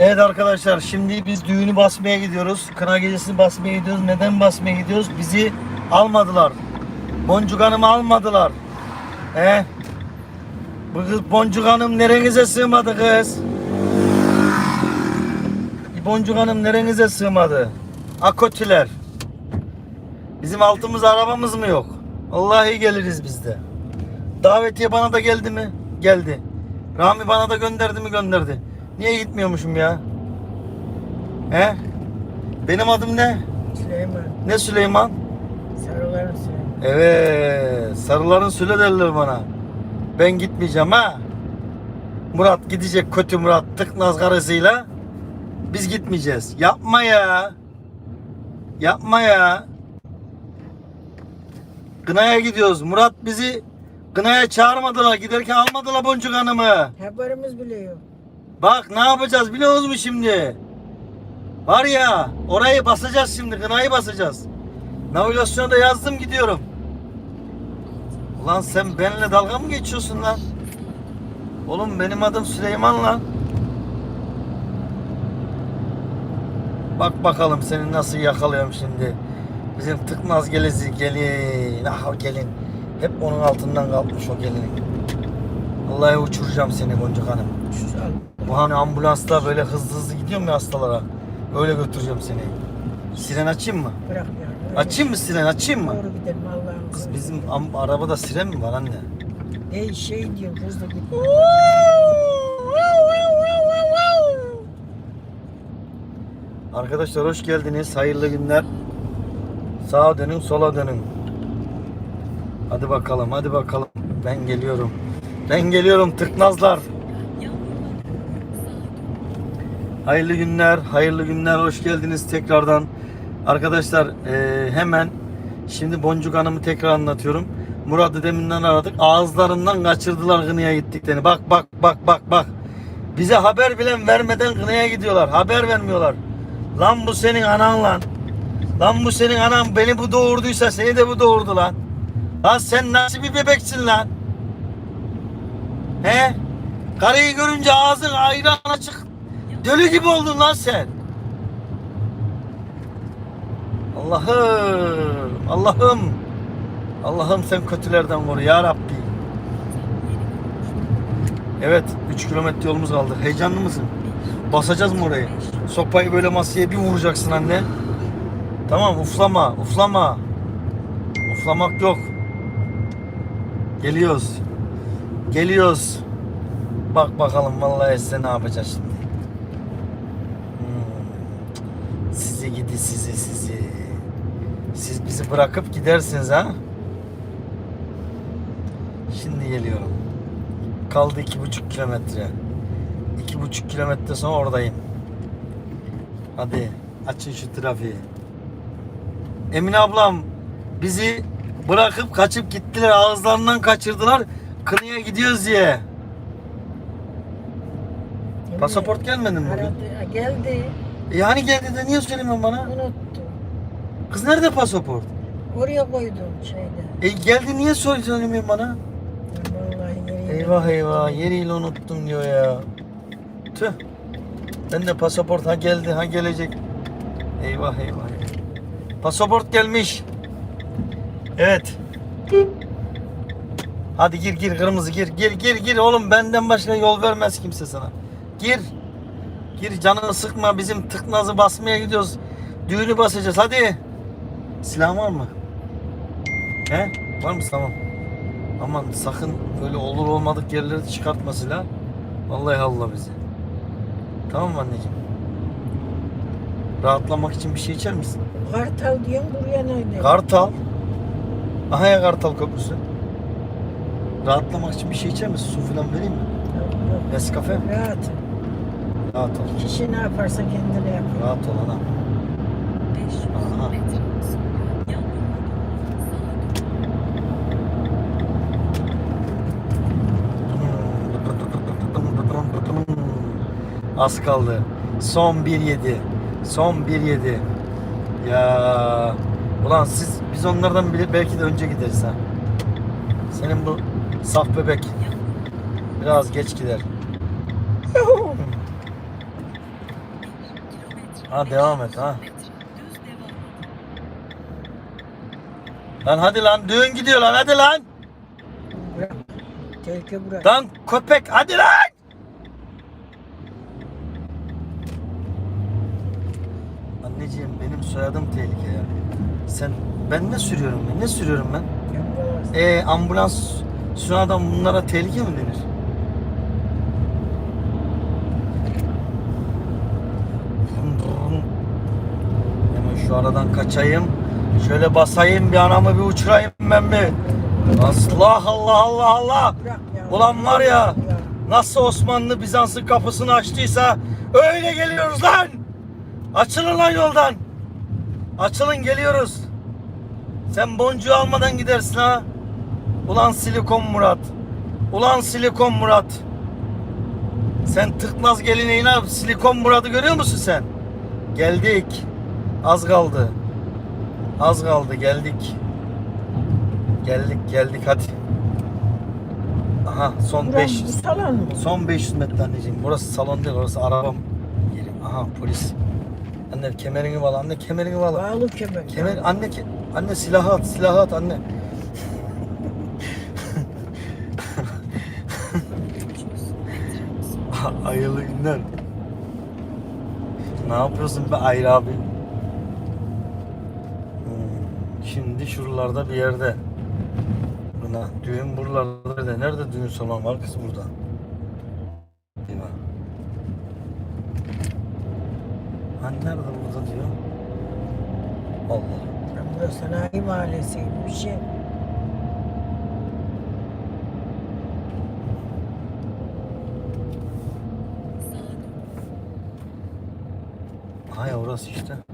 Evet arkadaşlar şimdi biz düğünü basmaya gidiyoruz. Kına gecesini basmaya gidiyoruz. Neden basmaya gidiyoruz? Bizi almadılar. Boncuk Hanım'ı almadılar. He? Bu kız Boncuk Hanım nerenize sığmadı kız? Boncuk Hanım nerenize sığmadı? Akotiler. Bizim altımız arabamız mı yok? Vallahi geliriz biz de. Davetiye bana da geldi mi? Geldi. Rami bana da gönderdi mi? Gönderdi. Niye gitmiyormuşum ya? He? Benim adım ne? Süleyman. Ne Süleyman? Sarıların Süleyman. Evet. Sarıların süle derler bana. Ben gitmeyeceğim ha. Murat gidecek kötü Murat tıknaz karısıyla. Biz gitmeyeceğiz. Yapma ya. Yapma ya. Kınaya gidiyoruz. Murat bizi kınaya çağırmadılar. Giderken almadılar Boncuk Hanım'ı. Haberimiz bile yok. Bak ne yapacağız biliyor musun şimdi? Var ya orayı basacağız şimdi. Kınayı basacağız. Navigasyona da yazdım gidiyorum. Ulan sen benimle dalga mı geçiyorsun lan? Oğlum benim adım Süleyman lan. Bak bakalım seni nasıl yakalıyorum şimdi. Bizim tıknaz gelezi gelin. Ah gelin. Hep onun altından kalkmış o gelin. Vallahi uçuracağım seni Boncuk Hanım. Al. Bu hani ambulansla böyle hızlı hızlı gidiyor mu ya hastalara? Öyle götüreceğim seni. Siren açayım mı? Bırak yani. Öyle Açayım mı siren açayım mı? Doğru gidelim Allah'ım. Kız bizim am- arabada siren mi var anne? Ne şey diyor hızlı git. Arkadaşlar hoş geldiniz. Hayırlı günler. Sağa dönün, sola dönün. Hadi bakalım, hadi bakalım. Ben geliyorum. Ben geliyorum tıknazlar. Hayırlı günler, hayırlı günler. Hoş geldiniz tekrardan. Arkadaşlar eee, hemen şimdi Boncuk Hanım'ı tekrar anlatıyorum. Murat'ı deminden aradık. Ağızlarından kaçırdılar Kını'ya gittiklerini. Bak bak bak bak bak. Bize haber bile vermeden Kını'ya gidiyorlar. Haber vermiyorlar. Lan bu senin anan lan. Lan bu senin anan beni bu doğurduysa seni de bu doğurdu lan. Lan sen nasıl bir bebeksin lan? He? Karıyı görünce ağzın ayran açık. Dölü gibi oldun lan sen. Allah'ım, Allah'ım. Allah'ım sen kötülerden koru ya Rabbi. Evet, 3 kilometre yolumuz kaldı. Heyecanlı mısın? Basacağız mı orayı? Sopayı böyle masaya bir vuracaksın anne. Tamam, uflama, uflama. Uflamak yok. Geliyoruz. Geliyoruz. Bak bakalım vallahi size ne yapacağız şimdi. Sizi gidi sizi sizi. Siz bizi bırakıp gidersiniz ha. Şimdi geliyorum. Kaldı iki buçuk kilometre. İki buçuk kilometre sonra oradayım. Hadi açın şu trafiği. Emine ablam bizi bırakıp kaçıp gittiler. Ağızlarından kaçırdılar. Kınıya gidiyoruz diye. Pasaport gelmedi mi bugün? Geldi. E hani geldi de niye söylemiyorsun bana? Unuttum. Kız nerede pasaport? Oraya koydum şeyde. E geldi niye söylemiyorsun bana? Vallahi yeri Eyvah eyvah yeriyle unuttum diyor ya. Tüh. Ben de pasaport ha geldi ha gelecek. Eyvah eyvah. Pasaport gelmiş. Evet. Hadi gir gir kırmızı gir gir gir gir oğlum benden başka yol vermez kimse sana. Gir. Gir canını sıkma bizim tıknazı basmaya gidiyoruz. Düğünü basacağız hadi. Silah var mı? He? Var mı tamam. Aman sakın öyle olur olmadık yerleri çıkartma silah. Vallahi Allah bizi. Tamam mı anneciğim? Rahatlamak için bir şey içer misin? Kartal diyorum buraya nerede? Kartal. Aha ya Kartal Köprüsü. Rahatlamak için bir şey içer misin? Su falan vereyim mi? Yok, yok. Nescafe mi? Rahat. Rahat ol. Kişi ne yaparsa kendine yapar. Rahat ol ana. 500 Aha. metre sonra yan Az kaldı. Son 1.7. Son 1.7. Ya ulan siz biz onlardan bile belki de önce gideriz ha. Senin bu saf bebek biraz geç gider. Ha devam et ha. Lan hadi lan düğün gidiyor lan hadi lan. Bırak. Tehlike bırak. Lan köpek hadi lan. Anneciğim benim soyadım tehlike ya. Sen ben ne sürüyorum ben? Ne sürüyorum ben? Ambulans. E ambulans süren adam bunlara tehlike mi denir? Hemen şu aradan kaçayım. Şöyle basayım bir anamı bir uçurayım ben bir. Allah Allah Allah Allah. Ulan var ya nasıl Osmanlı Bizans'ın kapısını açtıysa öyle geliyoruz lan. Açılın lan yoldan. Açılın geliyoruz. Sen boncuğu almadan gidersin ha. Ulan Silikon Murat. Ulan Silikon Murat. Sen tıknaz gelineğine Silikon Murat'ı görüyor musun sen? Geldik. Az kaldı. Az kaldı geldik. Geldik geldik hadi. Aha son Buram 500. bu salon mu? Son 500 metre anneciğim. Burası salon değil, orası arabam yeri. Aha polis. Anne kemerini bağla, anne kemerini bağla. Bağlı kemer. Kemer, anne ke, anne silahı at, silahı at anne. Hayırlı günler. Ne yapıyorsun be Ayra abi? Şimdi şuralarda bir yerde. Buna düğün buralarda da nerede düğün salonu var kız burada? Değil mi? Hani nerede burada diyor? Allah. Ya Burası sanayi mahallesi gibi bir şey. Sağa dön. Hay orası işte.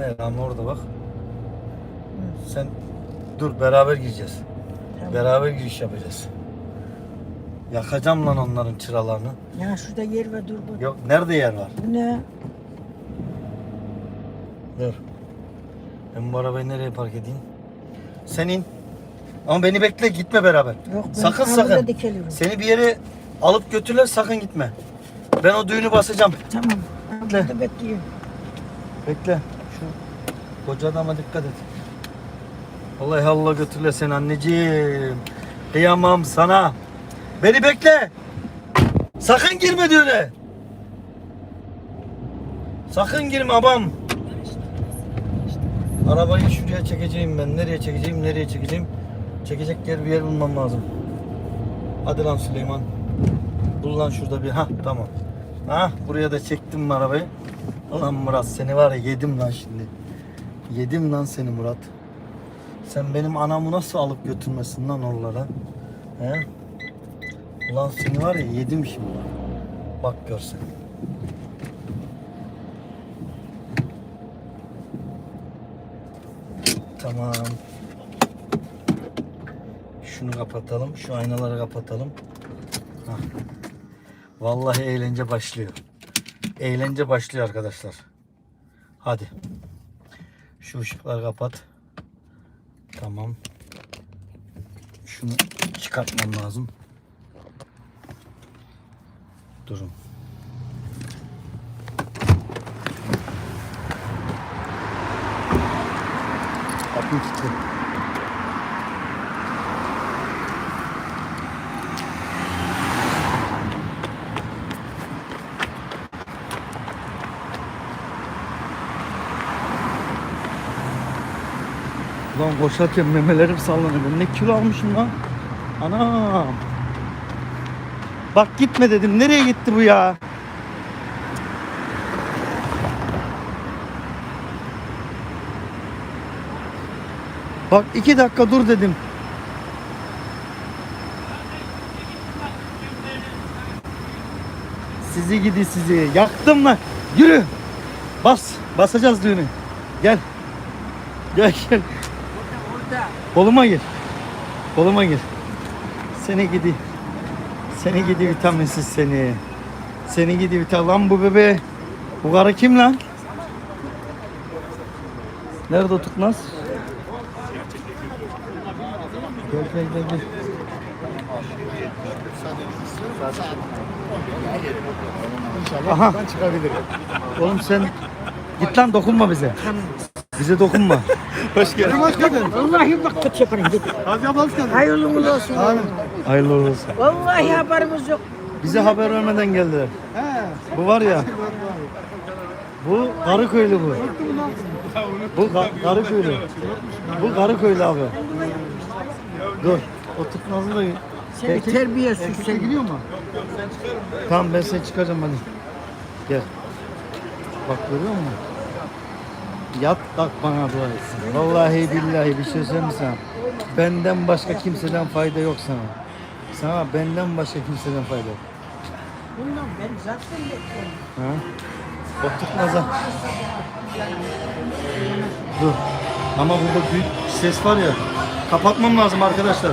Hay ama orada bak. Sen dur beraber gireceğiz. tamam. Beraber giriş yapacağız. Yakacağım lan onların çıralarını. Ya şurada yer ve dur bu. Yok nerede yer var? Bu ne? Dur. Ben bu arabayı nereye park edeyim? Sen in. Ama beni bekle gitme beraber. Yok ben Sakın sakın. dikeliyorum. Seni bir yere alıp götürürler sakın gitme. Ben o düğünü basacağım. Tamam. Bekle. bekliyorum. Bekle. Koca adama dikkat et. Vallahi Allah götürle seni anneciğim. Kıyamam sana. Beni bekle. Sakın girme düğüne. Sakın girme abam. Arabayı şuraya çekeceğim ben. Nereye çekeceğim, nereye çekeceğim? Çekecek yer bir yer bulmam lazım. Hadi lan Süleyman. Bul lan şurada bir. Ha tamam. Ha buraya da çektim arabayı? Ulan Murat seni var ya yedim lan şimdi. Yedim lan seni Murat. Sen benim anamı nasıl alıp götürmesin lan oralara? He? Ulan seni var ya yedim şimdi. Bak görsen. Tamam. Şunu kapatalım. Şu aynaları kapatalım. Hah. Vallahi eğlence başlıyor. Eğlence başlıyor arkadaşlar. Hadi. Şu ışıkları kapat. Tamam. Şunu çıkartmam lazım. Durun. Kapıyı kilitli. Ulan koşarken memelerim sallanıyor. Ben ne kilo almışım lan? Anam. Bak gitme dedim. Nereye gitti bu ya? Bak iki dakika dur dedim. Sizi gidi sizi. Yaktım lan. Yürü. Bas. Basacağız düğünü. Gel. Gel gel. Koluma gir. Koluma gir. Seni gidi. Seni gidi vitaminsiz seni. Seni gidi vitamin. Lan bu bebe. Bu karı kim lan? Nerede o tutmaz? Gel gel gel gel. Aha. Oğlum sen git lan dokunma bize. Bize dokunma. Hoş geldin. Vallahi bak kötü yaparım. Hadi abla hoş geldin. Hayırlı uğurlu olsun. Hayırlı uğurlu olsun. Vallahi haberimiz yok. Bize haber vermeden geldiler. Bu var ya. Bu Karıköylü bu. Bu Ka- Karıköylü. Bu Karıköylü abi. Dur. O tutmazı da Seni terbiye süsle. Gidiyor mu? Tamam ben seni çıkaracağım hadi. Gel. Bak görüyor musun? Yat bak bana dua etsin. Vallahi billahi bir şey söyleyeyim sana? Benden başka kimseden fayda yok sana. Sana benden başka kimseden fayda yok. Bundan ben zaten bekliyorum. Ha? O tutmaza. Dur. Ama burada büyük ses var ya. Kapatmam lazım arkadaşlar.